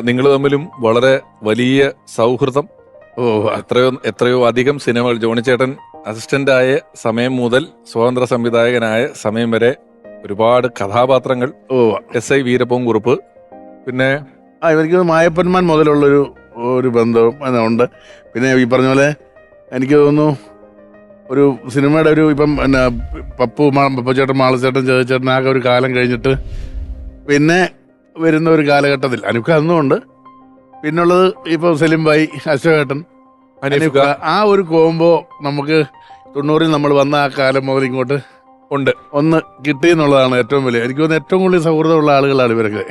നിങ്ങൾ തമ്മിലും വളരെ വലിയ സൗഹൃദം. ഓ എത്രയോ എത്രയോ അധികം സിനിമകൾ. ജോണി ചേട്ടൻ അസിസ്റ്റന്റ് ആയ സമയം മുതൽ സ്വതന്ത്ര സംവിധായകനായ സമയം വരെ ഒരുപാട് കഥാപാത്രങ്ങൾ. ഓ. എസ് ഐ വീരപ്പവും കുറുപ്പ്. പിന്നെ ആ എനിക്ക് മായപ്പന്മാൻ മുതലുള്ളൊരു ഒരു ബന്ധവും ഉണ്ട്. പിന്നെ ഈ പറഞ്ഞ പോലെ എനിക്ക് തോന്നുന്നു ഒരു സിനിമയുടെ ഒരു ഇപ്പം എന്നാ പപ്പു മാ- പപ്പുചേട്ടൻ മാളച്ചേട്ടൻ ചേച്ചേട്ടൻ ആകെ ഒരു കാലം കഴിഞ്ഞിട്ട് പിന്നെ വരുന്ന ഒരു കാലഘട്ടത്തിൽ. അനുക്ക അന്നുമുണ്ട്. പിന്നുള്ളത് ഇപ്പം സെലിം ഭായി അശോകേട്ടൻ. അനുക്ക ആ ഒരു കോംബോ നമുക്ക് തൊണ്ണൂറിൽ നമ്മൾ വന്ന ആ കാലം മുതൽ ഇങ്ങോട്ട് ഉണ്ട്. ഒന്ന് കിട്ടി എന്നുള്ളതാണ് ഏറ്റവും വലിയ. എനിക്ക് തോന്നുന്നു ഏറ്റവും കൂടുതൽ സൗഹൃദമുള്ള ആളുകളാണ് ഇവരൊക്കെ.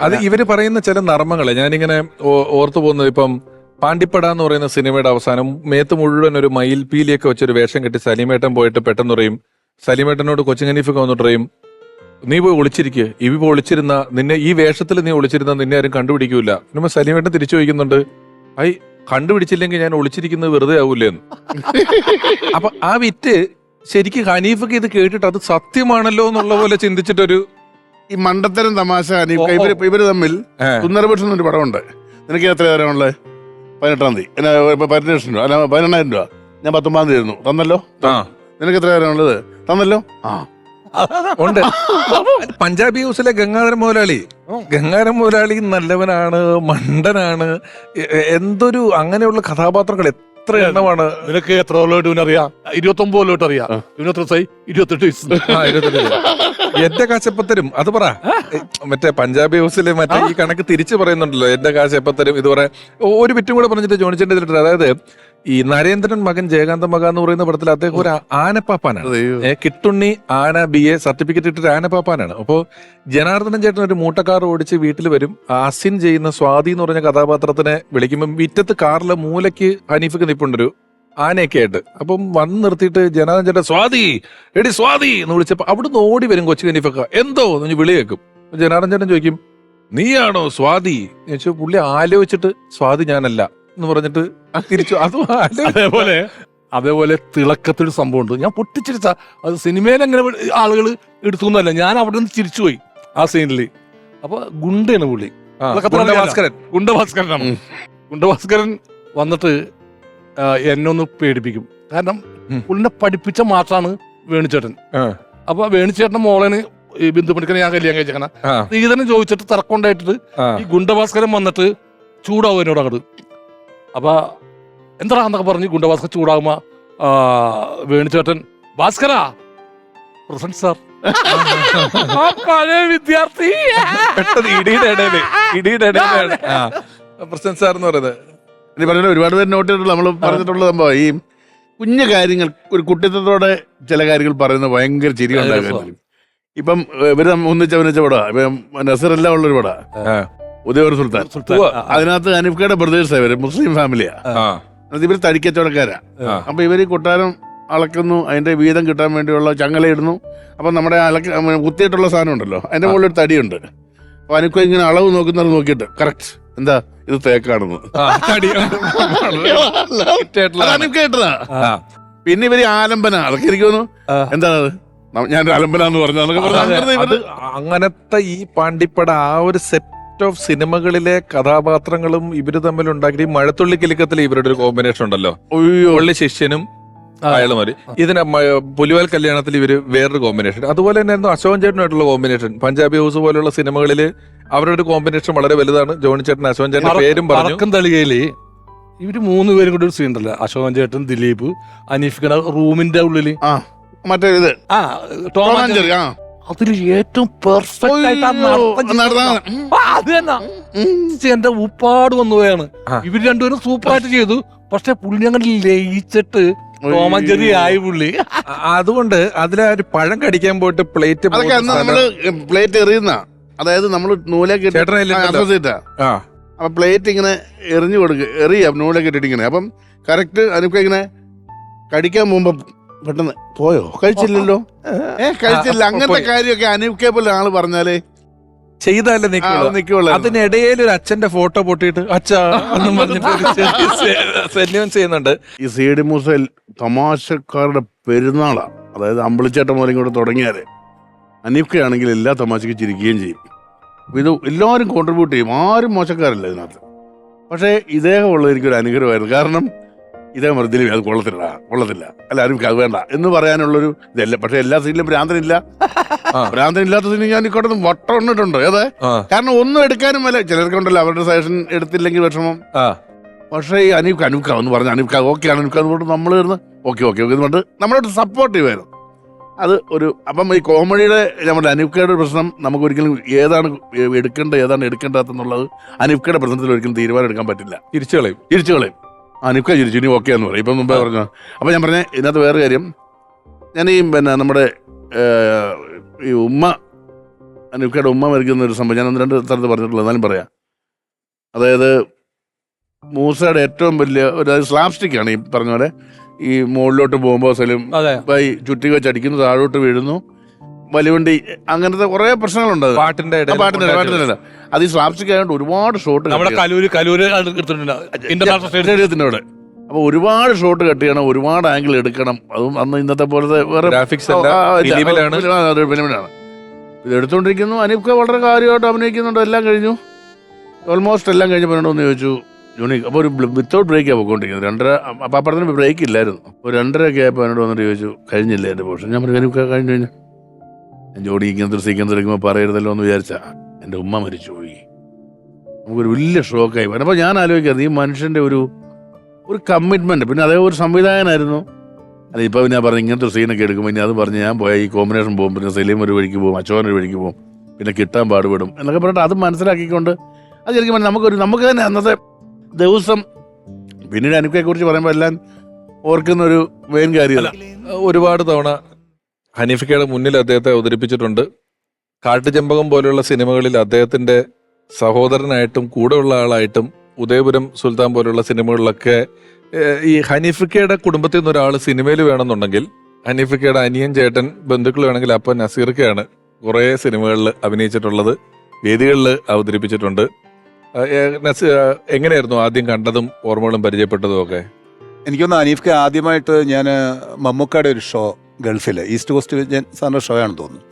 അത് ഇവർ പറയുന്ന ചില നർമ്മങ്ങളെ. ഞാനിങ്ങനെ ഓർത്തു പോകുന്നത് ഇപ്പം പാണ്ടിപ്പട എന്ന് പറയുന്ന സിനിമയുടെ അവസാനം മേത്ത് മുഴുവൻ ഒരു മയിൽപീലിയൊക്കെ വെച്ചൊരു വേഷം കെട്ടി സലീമേട്ടൻ പോയിട്ട് പെട്ടെന്ന് പറയും സലീമേട്ടനോട് കൊച്ചിൻ ഹനീഫൊക്കെ വന്നിട്ട് പറയും നീ പോയി ഒളിച്ചിരിക്കുക ഇവ പോയി ഒളിച്ചിരുന്ന നിന്നെ ഈ വേഷത്തിൽ നീ ഒളിച്ചിരുന്ന നിന്നെ ആരും കണ്ടുപിടിക്കൂല. പിന്നെ സലീമേട്ടൻ തിരിച്ചു ചോദിക്കുന്നുണ്ട് ഐ കണ്ടുപിടിച്ചില്ലെങ്കിൽ ഞാൻ ഒളിച്ചിരിക്കുന്നത് വെറുതെ ആവൂലേന്ന് അപ്പൊ ആ വിറ്റ് ശരിക്കും ഹനീഫക്ക് ഇത് കേട്ടിട്ട് അത് സത്യമാണല്ലോ എന്നുള്ള പോലെ ചിന്തിച്ചിട്ടൊരു ഈ മണ്ടത്തരം തമാശ ഹനീഫ്. ഇവർ ഇവർ തമ്മിൽ സുന്ദരപക്ഷം എന്നൊരു പടമുണ്ട്. നിനക്ക് എത്ര തരാനുള്ളത് പതിനെട്ടാം തീയതി. പതിനെട്ട് ലക്ഷം രൂപ. അല്ല പതിനെണ്ണായിരം രൂപ. ഞാൻ പത്തൊമ്പതാം തീയതി തന്നല്ലോ? ആ. നിനക്ക് എത്ര തരാനുള്ളത് തന്നല്ലോ? ആ. ഉണ്ട്. പഞ്ചാബി ഹൗസിലെ ഗംഗാധര മുതലാളി. ഗംഗാധര മുതലാളി നല്ലവനാണ് മണ്ടനാണ് എന്തൊരു അങ്ങനെയുള്ള കഥാപാത്രങ്ങൾ എത്ര എണ്ണമാണ്. നിനക്ക് എത്ര കൊല്ലമായിട്ട് ഇവനറിയാം ഇരുപത്തി ഒമ്പത് കൊല്ലമായിട്ട് അറിയാം. ഇരുപത്തെട്ട് വയസ്സ്. എന്റെ കാശപ്പത്തരും അത് പറ. മറ്റേ പഞ്ചാബി ഹൗസിലെ മറ്റേ ഈ കണക്ക് തിരിച്ചു പറയുന്നുണ്ടല്ലോ എന്റെ കാശപ്പത്തരും ഇത് പറയാ ഒരു ബിറ്റും കൂടെ പറഞ്ഞിട്ട് ജോണിച്ചേണ്ടി അതായത് ഈ നരേന്ദ്രൻ മകൻ ജയകാന്ത മക എന്ന് പറയുന്ന പടത്തിൽ അദ്ദേഹം ഒരു ആനപ്പാപ്പാനാണ്. കിട്ടുണ്ണി ആന ബി എ സർട്ടിഫിക്കറ്റ് ഇട്ടിട്ട് ആനപ്പാപ്പാനാണ്. അപ്പോൾ ജനാർദ്ദനൻ ചേട്ടൻ ഒരു മൂട്ടക്കാർ ഓടിച്ച് വീട്ടിൽ വരും. അസിൻ ചെയ്യുന്ന സ്വാതി എന്ന് പറഞ്ഞ കഥാപാത്രത്തിനെ വിളിക്കുമ്പോൾ വിറ്റത്ത് കാറിലെ മൂലയ്ക്ക് ഹനീഫിക്ക് നിപ്പുണ്ടൊരു ആനയൊക്കെ ആയിട്ട്. അപ്പം വന്ന് നിർത്തിയിട്ട് ജനാർദ്ദൻ ചേട്ടൻ സ്വാതി എടി സ്വാതി എന്ന് വിളിച്ചപ്പോൾ അവിടുന്ന് ഓടി വരും കൊച്ചു ഹനീഫക്ക. എന്തോ? എന്ന് വിളി കേൾക്കും. ജനാർദ്ദൻ ചേട്ടൻ ചോദിക്കും നീയാണോ സ്വാതി? എന്ന് ചോദിച്ചു പുള്ളി ആലോചിച്ചിട്ട് സ്വാതി ഞാനല്ല. എന്ന് പറഞ്ഞിട്ട് തിരിച്ചു. അതും അതേപോലെ അതേപോലെ തിളക്കത്തൊരു സംഭവം ഉണ്ട് ഞാൻ പൊട്ടിച്ചിരിച്ച അത് സിനിമയിൽ അങ്ങനെ ആളുകൾ എടുത്തൊന്നുമല്ല ഞാൻ അവിടെ നിന്ന് ചിരിച്ചുപോയി ആ സീനിൽ അപ്പൊ ഗുണ്ടയാണ് പുള്ളി? ഭാസ്കരൻ ഗുണ്ടഭാസ്കരനാണ്. ഗുണ്ടഭാസ്കരൻ വന്നിട്ട് എന്നെ ഒന്ന് പേടിപ്പിക്കും. കാരണം. പുള്ളിനെ പഠിപ്പിച്ച മാഷാണ് വേണുചേട്ടൻ. അപ്പൊ വേണുചേട്ടൻ മോളേന് ഈ ബിന്ദു പണിക്കനെ ഞാൻ കല്യാണം കഴിച്ചേക്കണ. സ്ത്രീധനം ചോദിച്ചിട്ട് തർക്കമുണ്ടായിട്ട് ആ. ഈ ഗുണ്ടഭാസ്കരൻ വന്നിട്ട് ചൂടാവും എന്നോട് അങ്ങോട്ട് അപ്പൊ എന്താ എന്നൊക്കെ പറഞ്ഞ് ഗുണ്ടഭാസ്കർ ചൂടാകുമ വേണിച്ചേട്ടൻ വേണുചേട്ടൻ ഭാസ്കര പ്രസന്റ് സാർ. ആ പഴയ വിദ്യാർത്ഥി. പെട്ടെന്ന് ഇടിയുടെ ഇടയിൽ ഇടിയുടെ ഇടയിലാണ് ആ പ്രസന്റ് സാർ എന്ന് പറയുന്നത്. നീ പറഞ്ഞ ഒരുപാട് പേര് നോട്ട് ചെയ്തിട്ടുള്ള നമ്മൾ പറഞ്ഞിട്ടുള്ള സംഭവം ഈ കുഞ്ഞു കാര്യങ്ങൾ ഒരു കുട്ടിത്തത്തോടെ ചില കാര്യങ്ങൾ പറയുന്ന ഭയങ്കര ചിരി ഉണ്ടാകും ഇപ്പം ഇവർ ഒന്നിച്ച ഒന്നിച്ച അഭിനയിച്ച പടാ ഇപ്പം നസറെല്ലാം ഉള്ളൊരു പടാ. ഉദയവർ സുൽത്താൻ. അതിനകത്ത് അനിഫ്കയുടെ ബ്രദേഴ്സ് ഇവർ മുസ്ലിം ഫാമിലിയാ ഇവർ തടിക്കച്ചവടക്കാരാ. അപ്പൊ ഇവർ കൊട്ടാരം അളക്കുന്നു അതിന്റെ വീതം കിട്ടാൻ വേണ്ടിയുള്ള ചങ്ങല ഇടുന്നു. അപ്പൊ നമ്മുടെ അലക്ക കുത്തിയിട്ടുള്ള സാധനം ഉണ്ടല്ലോ അതിന്റെ മുകളിൽ ഒരു തടിയുണ്ട്. അപ്പൊ അനുക്ക ഇങ്ങനെ അളവ് നോക്കുന്നത് നോക്കിയിട്ട് കറക്റ്റ് എന്താ? ഇത് തേക്കാണെന്ന്. അനുക്കേട്ടതാ പിന്നെ ഇവർ ആലംബന അതൊക്കെ എനിക്ക് തോന്നുന്നു. എന്താ ഞാൻ ആലംബന എന്ന് പറഞ്ഞു അങ്ങനത്തെ ഈ പാണ്ടിപ്പട ആ ഒരു സെറ്റ് ഓഫ് സിനിമകളിലെ കഥാപാത്രങ്ങളും ഇവർ തമ്മിൽ ഉണ്ടാക്കി മഴത്തുള്ളി കിലുക്കത്തിൽ ഇവരുടെ ഒരു കോമ്പിനേഷൻ ഉണ്ടല്ലോ. ഉള്ളി ശിഷ്യനും. അയാൾ മതി. ഇതിന് പുലിവാൽ കല്യാണത്തിൽ ഇവർ വേറൊരു കോമ്പിനേഷൻ അതുപോലെ തന്നെയായിരുന്നു അശോകൻ ചേട്ടനായിട്ടുള്ള കോമ്പിനേഷൻ പഞ്ചാബി ഹൗസ് പോലുള്ള സിനിമകളിൽ അവരുടെ ഒരു കോമ്പിനേഷൻ വളരെ വലുതാണ്. ജോണി ചേട്ടൻ അശോകൻ ചേട്ടൻ പേരും പറഞ്ഞു. പറക്കും തളികയിൽ ഇവർ മൂന്ന് പേരും കൂടി ഒരു സീൻ ഉണ്ടല്ലോ. അശോകൻ ചേട്ടൻ ദിലീപ് അനീഫ് റൂമിന്റെ ഉള്ളിൽ. ആ മറ്റേ ഇത്. ആ ടോം ആൻഡ്. ജെറി, ആ. അതിൽ ഏറ്റവും പെർഫെക്റ്റ് ആയിട്ട് ആ നടത്തം. ആ, അത് തന്നെ. എന്റെ ഉപ്പാട് വന്നു പോയാണ് ആ. ഇവർ രണ്ടുപേരും സൂപ്പർ ആയിട്ട് ചെയ്തു. പക്ഷെ പുള്ളി അങ്ങനെ ലയിച്ചിട്ട് ടോമഞ്ചേരി ആയി പുള്ളി. അ- അതുകൊണ്ട് അതിലെ ആ ഒരു പഴം കടിക്കാൻ പോയിട്ട് പ്ലേറ്റ് അതൊക്കെ അന്ന് നമ്മൾ പ്ലേറ്റ് എറിയുന്ന? അതായത് നമ്മൾ നൂലൊക്കെ ഇട്ട് ചേട്ടനെ ആ, ഇല്ലല്ലോ. associate ആ. ആ അപ്പൊ പ്ലേറ്റ് ഇങ്ങനെ എറിഞ്ഞു കൊടുക്കുക എറിയ നൂലൊക്കെ ഇട്ടിട്ട് ഇങ്ങനെ. അപ്പം കറക്റ്റ് അനുക്ക ഇങ്ങനെ കടിക്കാൻ പോകുമ്പോ പെട്ടെന്ന്. പോയോ? കഴിച്ചില്ലല്ലോ? ഏ കഴിച്ചില്ല. അങ്ങനത്തെ. കാര്യമൊക്കെ പോലെ ആൾ പറഞ്ഞാലേ? ചെയ്താലേ നിൽക്കുള്ളൂ നിക്കുള്ളൂ. അതിനിടയിൽ ഒരു അച്ഛന്റെ ഫോട്ടോ പൊട്ടിയിട്ട് അച്ഛാ എന്നും പറഞ്ഞിട്ട് ചെയ്യുന്നുണ്ട്. ഈ സി ഡി മൂസയിൽ തമാശക്കാരുടെ പെരുന്നാളാണ് അതായത് അമ്പിളിച്ചേട്ടൻ മുതലും കൂടെ തുടങ്ങിയാൽ. അനീഫ്കയാണെങ്കിൽ എല്ലാ തമാശയ്ക്ക് ചിരിക്കുകയും ചെയ്യും. ഇത് എല്ലാവരും കോൺട്രിബ്യൂട്ട് ചെയ്യും. ആരും മോശക്കാരല്ല ഇതിനകത്ത്. പക്ഷേ ഇദ്ദേഹമുള്ള എനിക്കൊരു അനുഗ്രഹമായിരുന്നു. കാരണം പറഞ്ഞു ദിലീപ് അത് കൊള്ളത്തില്ല കൊള്ളത്തില്ല. അല്ല ആരും അത് വേണ്ട എന്ന് പറയാനുള്ളൊരു ഇതല്ല. പക്ഷെ എല്ലാ സീനിലും ഭ്രാന്തനില്ല. ഭ്രാന്തനില്ലാത്ത സീനിൽ ഞാൻ ഇക്കോട്ടൊന്ന് വട്ടം ഇട്ടിട്ടുണ്ട്. അതെ കാരണം ഒന്നും എടുക്കാനും വല്ല ചിലർക്കുണ്ടല്ലോ അവരുടെ സജഷൻ എടുത്തില്ലെങ്കിൽ വിഷമം. പക്ഷെ ഈ അനുക്ക അനുക്ക എന്ന് പറഞ്ഞ അനുക്ക ഓക്കെ ആണ് അനൂക്ക എന്ന് പറഞ്ഞിട്ട് നമ്മൾ ഇരുന്ന് ഓക്കെ ഓക്കെ ഓക്കെ എന്ന് പറഞ്ഞിട്ട് നമ്മളോട് സപ്പോർട്ട് ചെയ്യുമായിരുന്നു അത് ഒരു അപ്പം ഈ കോമഡിയുടെ നമ്മുടെ അനൂക്കയുടെ പ്രശ്നം നമുക്ക് ഒരിക്കലും ഏതാണ് എടുക്കേണ്ടത് ഏതാണ് എടുക്കേണ്ടതെന്നുള്ളത് അനുക്കയുടെ പ്രശ്നത്തിൽ ഒരിക്കലും തീരുമാനം എടുക്കാൻ പറ്റില്ല. തിരിച്ചു കളയും. തിരിച്ചു കളയും. അനൂക്ക ചിരിച്ചു. ഇനി ഓക്കെ എന്ന് പറയും. ഇപ്പം മുമ്പേ പറഞ്ഞു? അപ്പം ഞാൻ പറഞ്ഞ ഇതിനകത്ത് വേറെ കാര്യം. ഞാൻ ഈ പിന്നെ നമ്മുടെ ഈ ഉമ്മ അനുക്കയുടെ ഉമ്മ മരിക്കുന്ന ഒരു സംഭവം ഞാൻ ഒന്ന് രണ്ട് സ്ഥലത്ത് പറഞ്ഞിട്ടുള്ളൂ. എന്നാലും പറയാം. അതായത് മൂസയുടെ ഏറ്റവും വലിയ ഒരു സ്ലാപ്സ്റ്റിക് ആണ് ഈ പറഞ്ഞ പോലെ. ഈ മുകളിലോട്ട് പോകുമ്പോൾ സ്ഥലം ചുറ്റി വെച്ച് അടിക്കുന്നു താഴോട്ട് വീഴുന്നു. വലിവണ്ടി അങ്ങനത്തെ കുറെ പ്രശ്നങ്ങളുണ്ട് അത്. പാട്ടിന്റെ ഇടയിൽ പാട്ടിന്റെ പാട്ടിന്റെ ഇടയിൽ. അത് ഈ സ്ലാപ്സ്റ്റിക് ആയതുകൊണ്ട് ഒരുപാട് ഷോട്ട് നമ്മുടെ കലൂര് കലൂര് എടുത്തിട്ടുണ്ട്. ഇന്റർനാഷണൽ സ്റ്റേഡിയം സ്റ്റേഡിയത്തിന്റെ അവിടെ. അപ്പൊ ഒരുപാട് ഷോട്ട് കട്ട് ചെയ്യണം ഒരുപാട് ആംഗിൾ എടുക്കണം. അതും അന്ന് ഇന്നത്തെ പോലത്തെ വേറെ ഗ്രാഫിക്സ് ആ, അല്ല ആ, ഇല്ല. ഫിലിമിലാണ്. ആ, അതെ, ഫിലിമിലാണ്. ഇത് എടുത്തോണ്ടിരിക്കുന്നു. അനീഫ്ക വളരെ കാര്യമായിട്ട് അഭിനയിക്കുന്നുണ്ട്. എല്ലാം കഴിഞ്ഞു. ഓൾമോസ്റ്റ് എല്ലാം കഴിഞ്ഞപ്പോൾ ഒന്ന് ചോദിച്ചു. യൂണിക് അപ്പോൾ ഒരു വിത്തൗട്ട് ബ്രേക്കാണ് പോയിക്കൊണ്ടിരിക്കുന്നത് രണ്ടര അപ്പം അപ്പുറത്തിന് ബ്രേക്ക് ഇല്ലായിരുന്നു. അപ്പോൾ രണ്ടര ഒക്കെ ആയപ്പോൾ എന്നോട് വന്നിട്ട് ചോദിച്ചു കഴിഞ്ഞില്ലേ എന്റെ പോർഷൻ ഞാൻ പറഞ്ഞു അനീഫ്ക കഴിഞ്ഞു കഴിഞ്ഞു. ജോഡി ഇങ്ങനത്തെ ഒരു സീക്വൻസ് എടുക്കുമ്പോൾ പറയരുതല്ലോ എന്ന് വിചാരിച്ചാ എന്റെ ഉമ്മ മരിച്ചുപോയി. നമുക്കൊരു വലിയ ഷോക്കായി പോയി. അപ്പോൾ ഞാൻ ആലോചിക്കുന്നത് ഈ മനുഷ്യന്റെ ഒരു ഒരു കമ്മിറ്റ്മെന്റ് പിന്നെ അതേ ഒരു സംവിധായകനായിരുന്നു. അല്ല ഇപ്പോൾ ഞാൻ പറഞ്ഞു ഇങ്ങനത്തെ ഒരു സീനൊക്കെ എടുക്കുമ്പോൾ ഇനി അത് പറഞ്ഞ് ഞാൻ പോയാൽ ഈ കോമ്പിനേഷൻ പോകും പിന്നെ സലീം ഒരു വഴിക്ക് പോകും അച്ചോൻ ഒരു വഴിക്ക് പോകും പിന്നെ കിട്ടാൻ പാടുപെടും എന്നൊക്കെ പറഞ്ഞിട്ട് അത് മനസ്സിലാക്കിക്കൊണ്ട് അത് ശരിക്കും നമുക്കൊരു നമുക്ക് തന്നെ അന്നത്തെ ദിവസം പിന്നീട് അനുക്കയെക്കുറിച്ച് പറയുമ്പോൾ എല്ലാം ഓർക്കുന്ന ഒരു മെയിൻ കാര്യമല്ല. ഒരുപാട് തവണ ഹനീഫിക്കയുടെ മുന്നിൽ അദ്ദേഹത്തെ അവതരിപ്പിച്ചിട്ടുണ്ട്. കാട്ടുചെമ്പകം പോലെയുള്ള സിനിമകളിൽ അദ്ദേഹത്തിന്റെ സഹോദരനായിട്ടും കൂടെയുള്ള ആളായിട്ടും ഉദയപുരം സുൽത്താൻ പോലുള്ള സിനിമകളിലൊക്കെ ഈ ഹനീഫിക്കയുടെ കുടുംബത്തിൽ നിന്ന് ഒരാൾ സിനിമയിൽ വേണമെന്നുണ്ടെങ്കിൽ ഹനീഫിക്കയുടെ അനിയൻ ചേട്ടൻ ബന്ധുക്കൾ വേണമെങ്കിൽ അപ്പൻ നസീർക്കയാണ് കുറേ സിനിമകളിൽ അഭിനയിച്ചിട്ടുള്ളത് വേദികളിൽ അവതരിപ്പിച്ചിട്ടുണ്ട്. എങ്ങനെയായിരുന്നു ആദ്യം കണ്ടതും ഓർമ്മകളും പരിചയപ്പെട്ടതും ഒക്കെ? എനിക്കൊന്ന് അനീഫ്ക്ക് ആദ്യമായിട്ട് ഞാൻ മമ്മൂക്കയുടെ ഒരു ഷോ ഗൾഫിൽ ഈസ്റ്റ് കോസ്റ്റ് സാറിന്റെ ഷോ ആണെന്ന് തോന്നുന്നു.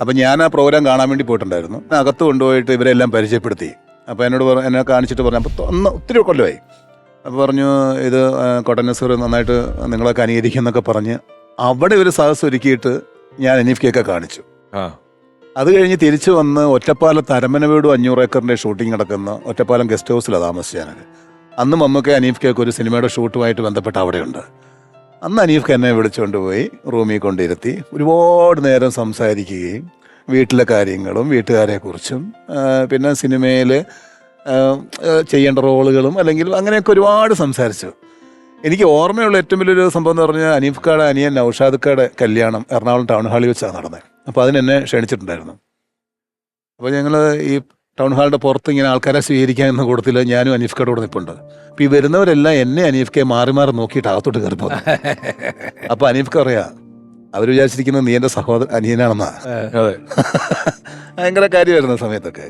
അപ്പം ഞാൻ ആ പ്രോഗ്രാം കാണാൻ വേണ്ടി പോയിട്ടുണ്ടായിരുന്നു. അകത്ത് കൊണ്ടുപോയിട്ട് ഇവരെല്ലാം പരിചയപ്പെടുത്തി. അപ്പോൾ എന്നോട് പറഞ്ഞു എന്നെ കാണിച്ചിട്ട് പറഞ്ഞു അപ്പോൾ ഒന്ന് ഒത്തിരി കൊല്ലമായി. അപ്പോൾ പറഞ്ഞു ഇത് ആ, കോട്ടൻ നസീർ നന്നായിട്ട് നിങ്ങളൊക്കെ അനുകരിക്കും എന്നൊക്കെ പറഞ്ഞ് അവിടെ ഒരു സാഹസം ഒരുക്കിയിട്ട് ഞാൻ അനീഫ്ക്കൊക്കെ കാണിച്ചു. ആ. അത് കഴിഞ്ഞ് തിരിച്ചു വന്ന് ഒറ്റപ്പാലത്ത് തരമന വീടും അഞ്ഞൂറ് ഏക്കറിന്റെ ഷൂട്ടിംഗ് നടക്കുന്ന ഒറ്റപ്പാലം ഗസ്റ്റ് ഹൗസിലാണ് താമസിച്ചാനത് അന്ന് മമ്മൊക്കെ അനീഫ് കേക്ക് ഒരു സിനിമയുടെ ഷൂട്ടുമായിട്ട് ബന്ധപ്പെട്ട് അവിടെയുണ്ട്. അന്ന് അനീഫ്ക്ക് എന്നെ വിളിച്ചുകൊണ്ട് പോയി റൂമിൽ കൊണ്ടിരുത്തി. ഒരുപാട് നേരം സംസാരിക്കുകയും വീട്ടിലെ കാര്യങ്ങളും വീട്ടുകാരെക്കുറിച്ചും പിന്നെ സിനിമയിൽ ചെയ്യേണ്ട റോളുകളും അല്ലെങ്കിൽ അങ്ങനെയൊക്കെ ഒരുപാട് സംസാരിച്ചു. എനിക്ക് ഓർമ്മയുള്ള ഏറ്റവും വലിയൊരു സംഭവം എന്ന് പറഞ്ഞാൽ അനീഫ്ക്കാടെ അനിയൻ നൌഷാദുക്കാടെ കല്യാണം എറണാകുളം ടൗൺ ഹാളിൽ വെച്ചാണ് നടന്നത്. അപ്പോൾ അതിനെന്നെ ക്ഷണിച്ചിട്ടുണ്ടായിരുന്നു. അപ്പോൾ ഞങ്ങൾ ഈ ടൗൺ ഹാളിന്റെ പുറത്ത് ഇങ്ങനെ ആൾക്കാരെ സ്വീകരിക്കാൻ എന്ന കൂട്ടത്തിൽ ഞാനും അനീഫ്ക്കയുടെ കൂടെ നിൽപ്പുണ്ട്. അപ്പം ഈ വരുന്നവരെല്ലാം എന്നെ അനീഫ്ക്കെ മാറി മാറി നോക്കിയിട്ട് അകത്തോട്ട് കയറി പോകുന്നു അപ്പോൾ അനീഫ്ക്ക പറയാ അവർ വിചാരിച്ചിരിക്കുന്നത് നീ എന്റെ സഹോദരൻ അനിയനാണെന്നാ. അതെ ഭയങ്കര കാര്യമായിരുന്നു ആ സമയത്തൊക്കെ.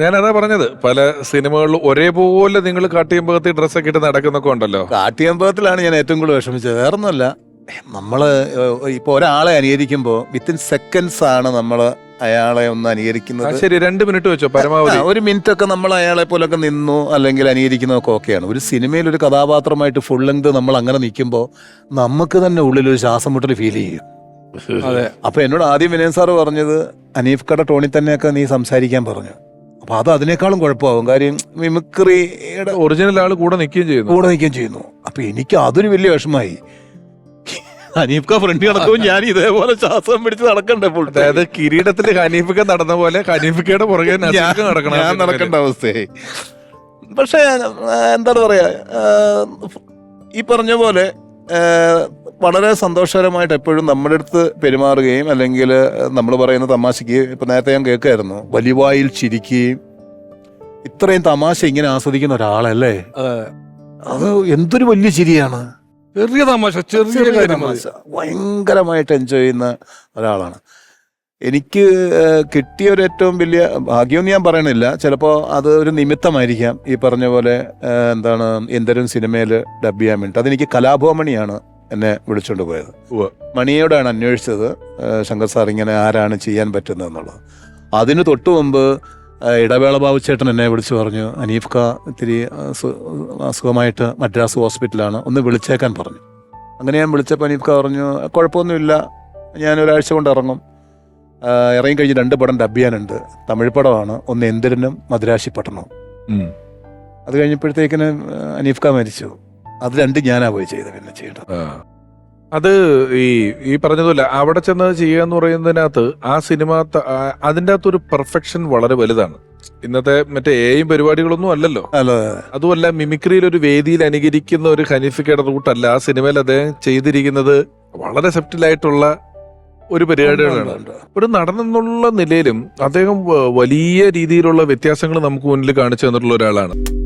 ഞാൻ ഞാനതാ പറഞ്ഞത് പല സിനിമകളിലും ഒരേപോലെ നിങ്ങൾ കാട്ടിയമ്പകത്തിൽ ഡ്രസ്സൊക്കെ ഇട്ട് നടക്കുന്നൊക്കെ ഉണ്ടല്ലോ. കാട്ടിയമ്പകത്തിലാണ് ഞാൻ ഏറ്റവും കൂടുതൽ വിഷമിച്ചത്. വേറൊന്നുമല്ല നമ്മൾ ഇപ്പോൾ ഒരാളെ അനുകരിക്കുമ്പോൾ വിത്തിൻ സെക്കൻഡ്സ് ആണ് നമ്മൾ അയാളെ ഒന്ന് അനുകരിക്കുന്നത്? ശരി രണ്ട് മിനിറ്റ് വെച്ചോ പരമാവധി. ഒരു മിനിറ്റ് ഒക്കെ നമ്മൾ അയാളെ പോലൊക്കെ നിന്നു അല്ലെങ്കിൽ അനുകരിക്കുന്നതൊക്കെ ഓക്കെയാണ്. ഒരു സിനിമയിൽ ഒരു കഥാപാത്രമായിട്ട് ഫുൾ ലെങ്ത് നമ്മൾ അങ്ങനെ നിൽക്കുമ്പോൾ നമുക്ക് തന്നെ ഉള്ളിൽ ഒരു ശ്വാസം മുട്ടൽ ഫീൽ ചെയ്യും. അതെ. അപ്പൊ എന്നോട് ആദ്യം വിനയൻ സാറ് പറഞ്ഞത് അനീഫ് കട ടോണി തന്നെയൊക്കെ നീ സംസാരിക്കാൻ പറഞ്ഞു. അപ്പൊ അത് അതിനേക്കാളും കുഴപ്പമാകും. കാര്യം മിമിക്രിയുടെ ഒറിജിനൽ ആൾ കൂടെ നിൽക്കുകയും ചെയ്യുന്നു. കൂടെ നിൽക്കുകയും ചെയ്യുന്നു. അപ്പൊ എനിക്ക് അതൊരു വലിയ വിഷമായി അനീഫ് ക ഫ്രണ്ട് നടക്കും ഞാൻ ഇതേപോലെ ശ്വാസം പിടിച്ച് നടക്കണ്ടേ ഫുൾ അതായത് കിരീടത്തിൽ ഹനീഫിക്ക നടന്ന പോലെ ഹനീഫിക്കയുടെ പുറകെ നസീർക്ക് നടക്കണം ഞാൻ നടക്കേണ്ട അവസ്ഥയായി. പക്ഷേ എന്താണ് പറയാ ഈ പറഞ്ഞ പോലെ വളരെ സന്തോഷകരമായിട്ട് എപ്പോഴും നമ്മുടെ അടുത്ത് പെരുമാറുകയും അല്ലെങ്കിൽ നമ്മൾ പറയുന്ന തമാശയ്ക്ക് ഇപ്പൊ നേരത്തെ ഞാൻ കേൾക്കായിരുന്നു വലിവായിൽ ചിരിക്കുകയും ഇത്രയും തമാശ ഇങ്ങനെ ആസ്വദിക്കുന്ന ഒരാളല്ലേ? അത് എന്തൊരു വലിയ ചിരിയാണ്. ചെറിയ തമാശ ചെറിയ കാര്യം തമാശ. ഭയങ്കരമായിട്ട് എൻജോയ് ചെയ്യുന്ന ഒരാളാണ്. എനിക്ക് കിട്ടിയ ഒരു ഏറ്റവും വലിയ ഭാഗ്യമെന്ന് ഞാൻ പറയണില്ല. ചിലപ്പോൾ അത് ഒരു നിമിത്തമായിരിക്കാം. ഈ പറഞ്ഞ പോലെ എന്താണ് എന്തരും സിനിമയിൽ ഡബ് ചെയ്യാൻ വേണ്ടി അതെനിക്ക് കലാഭവമണിയാണ് എന്നെ വിളിച്ചുകൊണ്ട് പോയത്. മണിയോടാണ് അന്വേഷിച്ചത് ശങ്കർ സാർ ഇങ്ങനെ ആരാണ് ചെയ്യാൻ പറ്റുന്നത് എന്നുള്ളത് അതിന് തൊട്ടു മുമ്പ് ആ, ബാബു ചേട്ടൻ എന്നെ വിളിച്ചു പറഞ്ഞു അനീഫ് ക ഇത്തിരി അസു- അസുഖമായിട്ട് മദ്രാസ് ഹോസ്പിറ്റലാണ് ഒന്ന് വിളിച്ചേക്കാൻ പറഞ്ഞു. അങ്ങനെ ഞാൻ വിളിച്ചപ്പോൾ അനീഫ് ക പറഞ്ഞു കുഴപ്പമൊന്നുമില്ല ഞാൻ ഒരാഴ്ച കൊണ്ട് ഇറങ്ങും. ഇറങ്ങി കഴിഞ്ഞ് രണ്ട് പടം ഡബ് ചെയ്യാനുണ്ട് തമിഴ് പടമാണ് ഒന്ന് എന്തിരനും മദ്രാശി പട്ടണം അത് കഴിഞ്ഞപ്പോഴത്തേക്കിന് അനീഫ് ക മരിച്ചു. അത് രണ്ട് ഞാനാ പോയി ചെയ്തത് പിന്നെ ചെയ്യേണ്ടത്. അത് ഈ ഈ പറഞ്ഞതുപോലെ അവിടെ ചെന്ന് ചെയ്യുക എന്ന് പറയുന്നതിനകത്ത് ആ സിനിമ അതിന്റെ ഒരു പെർഫെക്ഷൻ വളരെ വലുതാണ്. ഇന്നത്തെ മറ്റേ എയും പരിപാടികളൊന്നും അല്ലല്ലോ. അല്ല. അതുമല്ല മിമിക്രിയിൽ ഒരു വേദിയിൽ അനുകരിക്കുന്ന ഒരു ഹനീഫിക്കയുടെ റൂട്ടല്ല ആ സിനിമയിൽ അദ്ദേഹം ചെയ്തിരിക്കുന്നത് വളരെ സെപ്റ്റിലായിട്ടുള്ള ഒരു പരിപാടികളാണ്. ഒരു നടൻ എന്നുള്ള നിലയിലും അദ്ദേഹം വലിയ രീതിയിലുള്ള വ്യത്യാസങ്ങൾ നമുക്ക് മുന്നിൽ കാണിച്ചു തന്നിട്ടുള്ള ഒരാളാണ്.